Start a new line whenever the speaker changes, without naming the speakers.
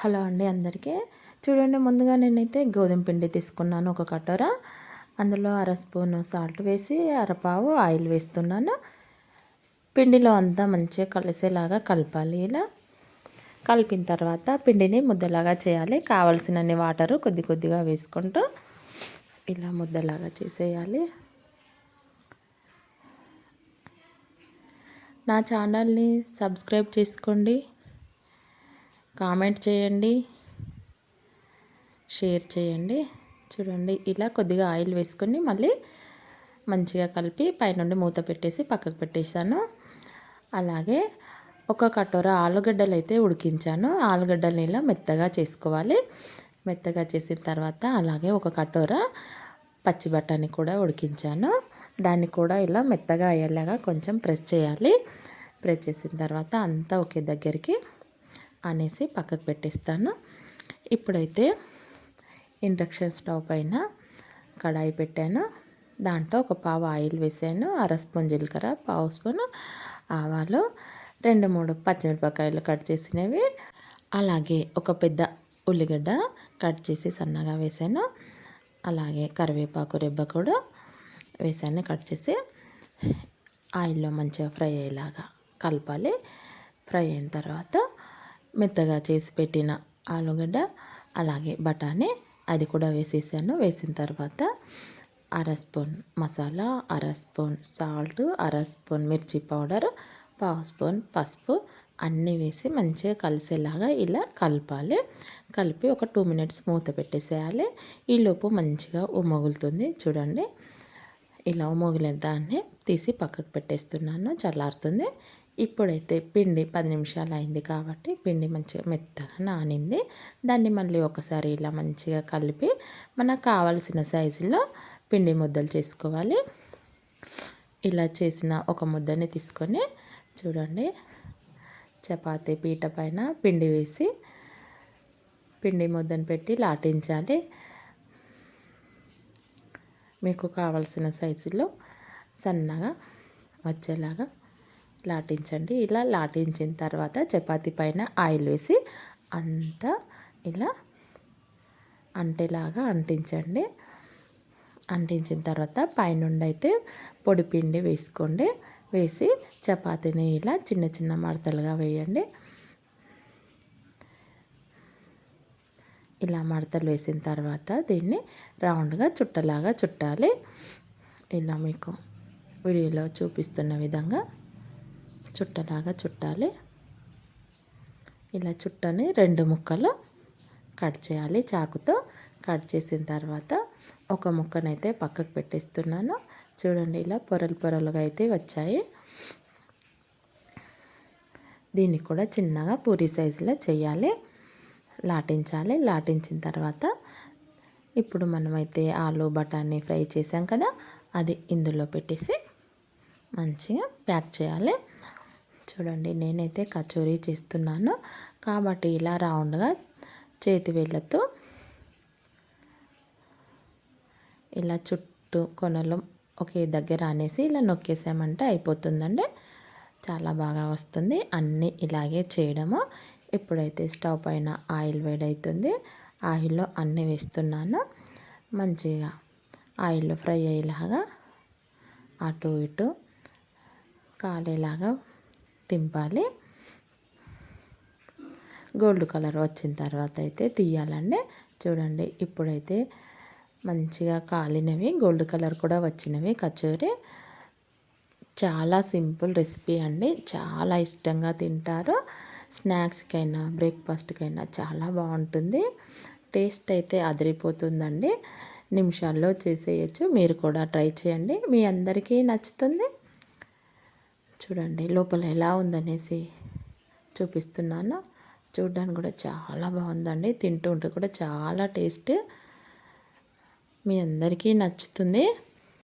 Hello అండి అందరికీ. చూడండి ముందుగా నేనైతే గోధుమ పిండి తీసుకున్నాను ఒక కటోర. అందులో అర స్పూన్ సాల్ట్ వేసి అరపావు ఆయిల్ వేస్తున్నాను. పిండిలో అంతా మంచిగా కలిసేలాగా కలపాలి ఇలా. కలిపిన తర్వాత పిండిని ముద్దలాగా చేయాలి. కావలసినన్ని వాటరు కొద్ది కొద్దిగా వేసుకుంటూ ఇలా ముద్దలాగా చేసేయాలి. నా ఛానల్ని సబ్స్క్రైబ్ చేసుకోండి. కామెంట్ చేయండి షేర్ చేయండి. చూడండి ఇలా కొద్దిగా ఆయిల్ వేసుకొని మళ్ళీ మంచిగా కలిపి పైనుండి మూత పెట్టేసి పక్కకు పెట్టేశాను. అలాగే ఒక కటోర ఆలుగడ్డలు అయితే ఉడికించాను. ఆలుగడ్డలు ఇలా మెత్తగా చేసుకోవాలి. మెత్తగా చేసిన తర్వాత అలాగే ఒక కటోర పచ్చి బఠానీ కూడా ఉడికించాను. దాన్ని కూడా ఇలా మెత్తగా అయ్యేలాగా కొంచెం ప్రెస్ చేయాలి. ప్రెస్ చేసిన తర్వాత అంతా ఒకే దగ్గరికి అనేసి పక్కకు పెట్టేస్తాను. ఇప్పుడైతే ఇండక్షన్ స్టవ్ పైన కడాయి పెట్టాను. దాంట్లో ఒక పావు ఆయిల్ వేసాను. అర స్పూన్ జీలకర్ర పావు స్పూన్ ఆవాలు రెండు మూడు పచ్చిమిరపకాయలు కట్ చేసినవి. అలాగే ఒక పెద్ద ఉల్లిగడ్డ కట్ చేసి సన్నగా వేసాను. అలాగే కరివేపాకు రెబ్బ కూడా వేసాను కట్ చేసి. ఆయిల్లో మంచిగా ఫ్రై అయ్యేలాగా కలపాలి. ఫ్రై అయిన తర్వాత మెత్తగా చేసి పెట్టిన ఆలుగడ్డ అలాగే బఠానీ అది కూడా వేసేసాను. వేసిన తర్వాత అర స్పూన్ మసాలా అర స్పూన్ సాల్ట్ అర స్పూన్ మిర్చి పౌడర్ పావు స్పూన్ పసుపు అన్నీ వేసి మంచిగా కలిసేలాగా ఇలా కలపాలి. కలిపి ఒక టూ మినిట్స్ మూత పెట్టేసేయాలి. ఈలోపు మంచిగా ఉమ్మగులుతుంది చూడండి ఇలా ఉమ్మగిలిన దాన్ని తీసి పక్కకు పెట్టేస్తున్నాను. చల్లారుతుంది. ఇప్పుడైతే పిండి పది నిమిషాలు అయింది కాబట్టి పిండి మంచిగా మెత్తగా నానింది. దాన్ని మళ్ళీ ఒకసారి ఇలా మంచిగా కలిపి మనకు కావలసిన సైజులో పిండి ముద్దలు చేసుకోవాలి. ఇలా చేసిన ఒక ముద్దని తీసుకొని చూడండి. చపాతీ పీట పైన పిండి వేసి పిండి ముద్దను పెట్టి లాటించాలి. మీకు కావలసిన సైజులో సన్నగా వచ్చేలాగా లాటించండి. ఇలా లాటించిన తర్వాత చపాతీ పైన ఆయిల్ వేసి అంతా ఇలా అంటేలాగా అంటించండి. అంటించిన తర్వాత పైనుండి అయితే పొడి పిండి వేసుకోండి. వేసి చపాతీని ఇలా చిన్న చిన్న మడతలుగా వేయండి. ఇలా మడతలు వేసిన తర్వాత దీన్ని రౌండ్గా చుట్టలాగా చుట్టాలి. ఇలా మీకు వీడియోలో చూపిస్తున్న విధంగా చుట్టలాగా చుట్టాలి. ఇలా చుట్టని రెండు ముక్కలు కట్ చేయాలి చాకుతో. కట్ చేసిన తర్వాత ఒక ముక్కనైతే పక్కకు పెట్టేస్తున్నాను. చూడండి ఇలా పొరలు పొరలుగా అయితే వచ్చాయి. దీన్ని కూడా చిన్నగా పూరి సైజులో చేయాలి. లాటించాలి. లాటించిన తర్వాత ఇప్పుడు మనమైతే ఆలు బఠానీ ఫ్రై చేసాం కదా అది ఇందులో పెట్టేసి మంచిగా ప్యాక్ చేయాలి. చూడండి నేనైతే కచోరీ చేస్తున్నాను. కాబట్టి ఇలా రౌండ్గా చేతి వేళ్ళతో ఇలా చుట్టూ కొనలు ఒకే దగ్గర అనేసి ఇలా నొక్కేసామంటే అయిపోతుందండి. చాలా బాగా వస్తుంది. అన్నీ ఇలాగే చేయడము. ఇప్పుడైతే స్టవ్ పైన ఆయిల్ వేడవుతుంది ఆయిల్లో అన్నీ వేస్తున్నాను. మంచిగా ఆయిల్లో ఫ్రై అయ్యేలాగా అటు ఇటు కాలేలాగా తింపాలి. గోల్డ్ కలర్ వచ్చిన తర్వాత అయితే తీయాలండి. చూడండి ఇప్పుడైతే మంచిగా కాలినవి గోల్డ్ కలర్ కూడా వచ్చినవి కచోరీ. చాలా సింపుల్ రెసిపీ అండి. చాలా ఇష్టంగా తింటారు. స్నాక్స్కైనా బ్రేక్ఫాస్ట్కైనా చాలా బాగుంటుంది. టేస్ట్ అయితే అదిరిపోతుందండి. నిమిషాల్లో చేసేయచ్చు. మీరు కూడా ట్రై చేయండి. మీ అందరికీ నచ్చుతుంది. చూడండి లోపల ఎలా ఉందనేసి చూపిస్తున్నాను. చూడడానికి కూడా చాలా బాగుందండి. తింటూ ఉంటే కూడా చాలా టేస్ట్. మీ అందరికీ నచ్చుతుంది.